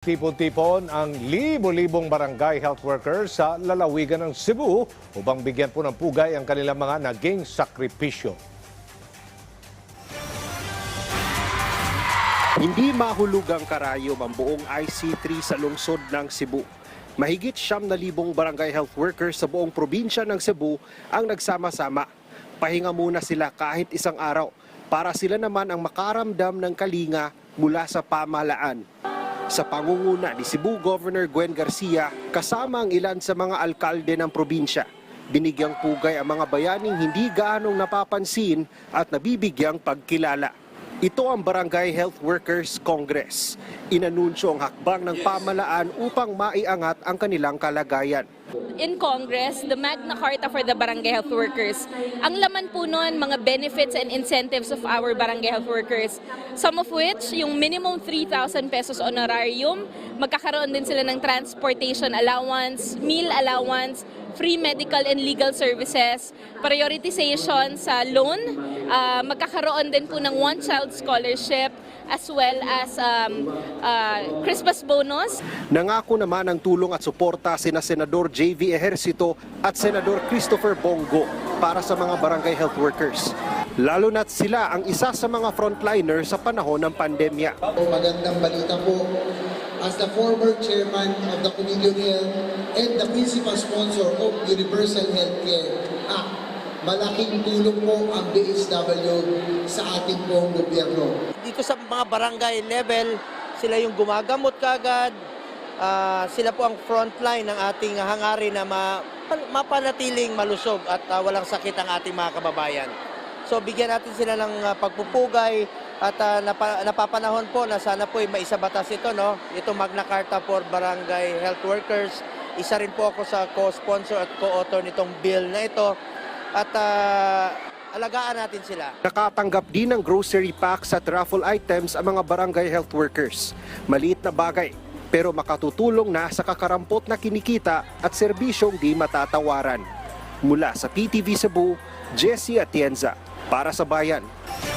Tipon-tipon ang libo-libong barangay health workers sa lalawigan ng Cebu upang bigyan po ng pugay ang kanilang mga naging sakripisyo. Hindi mahulugang karayom ang buong IC3 sa lungsod ng Cebu. Mahigit siyam na libong barangay health workers sa buong probinsya ng Cebu ang nagsama-sama. Pahinga muna sila kahit isang araw para sila naman ang makaramdam ng kalinga mula sa pamahalaan. Sa pangunguna ni Cebu Governor Gwen Garcia, kasama ang ilan sa mga alkalde ng probinsya, binigyang pugay ang mga bayaning hindi gaanong napapansin at nabibigyang pagkilala. Ito ang Barangay Health Workers Congress. Inanunsyo ang hakbang ng pamalaan upang maiangat ang kanilang kalagayan. In Congress, the Magna Carta for the Barangay Health Workers. Ang laman po nun, mga benefits and incentives of our Barangay Health Workers. Some of which, yung minimum 3,000 pesos honorarium, magkakaroon din sila ng transportation allowance, meal allowance, free medical and legal services, prioritization sa loan, ah, magkakaroon din po ng one-child scholarship, as well as um, ah, Christmas bonus, Nangako naman ng tulong at suporta sina Senador JV Ejercito at Senador Christopher Bongo para sa mga barangay health workers. Lalo na't sila ang isa sa mga frontliner sa panahon ng pandemya. Magandang balita po. As the former chairman of the Committee on Health and the principal sponsor of Universal Healthcare Act, malaking tulong po ang DSW sa ating pong gobyerno. dito sa mga barangay level, sila yung gumagamot kagad. Ah, sila po ang frontline ng ating hangarin na ma, mapanatiling malusog at ah, walang sakit ang ating mga kababayan. So bigyan natin sila ng ah, pagpupugay at ah, napa, napapanahon po na sana po ay maisabatas ito no. Ito Magna Carta for Barangay Health Workers. Isa rin po ako sa co-sponsor at co-author nitong bill na ito. At ah, alagaan natin sila. Nakatanggap din ng grocery packs at raffle items ang mga barangay health workers. Maliit na bagay, pero makatutulong na sa kakarampot na kinikita at serbisyong di matatawaran. Mula sa PTV Cebu, Jesse Atienza, para sa Bayan.